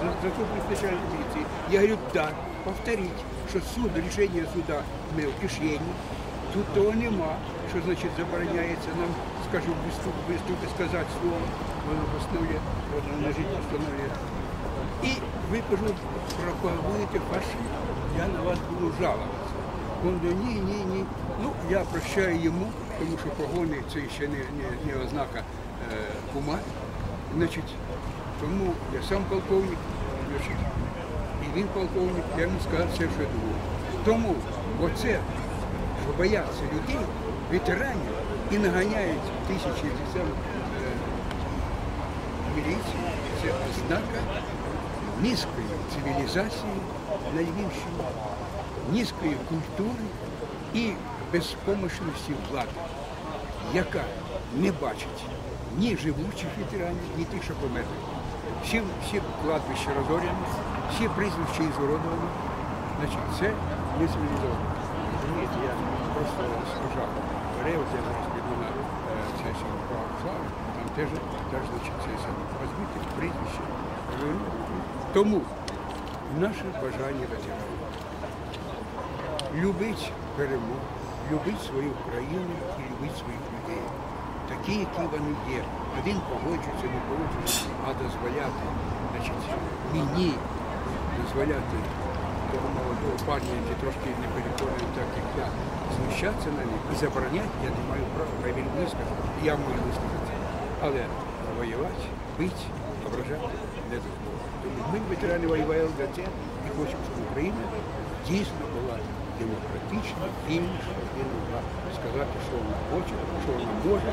за, заступник начальника милиции. Я говорю, да, повторить, що суд, рішення суда ми в кишені, тут того нема, що значить забороняється нам, скажімо, виступ, виступи, сказати слово, воно постановлює, воно лежить постановлює. І ви кажу, пропагуєте фашизм. Я на вас буду жалуватися. Він каже, ні, ні, ні. Ну, я прощаю йому, тому що погони це ще не, не, не ознака е, кума. Значить, тому я сам полковник, і він полковник, я йому сказав все, що я думав. Тому оце, що бояться людей, ветеранів, і наганяють тисячі е, міліції, це ознака низької цивілізації на Львівщині, низької культури і безпомощності влади, яка не бачить ні живучих ветеранів, ні тих, що померли. Всі, всі кладбища розоряні, всі прізвища ізуродовані. Значить, це не цивілізовано. Я просто служав період, я зараз піду на е, сесію православну, там теж, теж значить, це саме розбити прізвище. Тому наше бажання ветеранів любить перемогу, любить свою країну і любить своїх людей. Такі, які вони є. Один погоджується, не погоджується, а дозволяти, значить, мені дозволяти того молодого парня, який трошки не переконує, так як я, знущатися на них і забороняти я не маю права, хай він вискаже, я можу висказати. Але воювати, бити, ображати не дозволено. Тому ми, ветерани, воювали за це і хочемо, щоб Україна дійсно була демократично, інше, він могла сказати, що вона хоче, що вона може.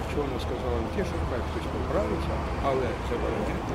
Якщо вона сказала не те, що хай хтось поправиться, але це варіант.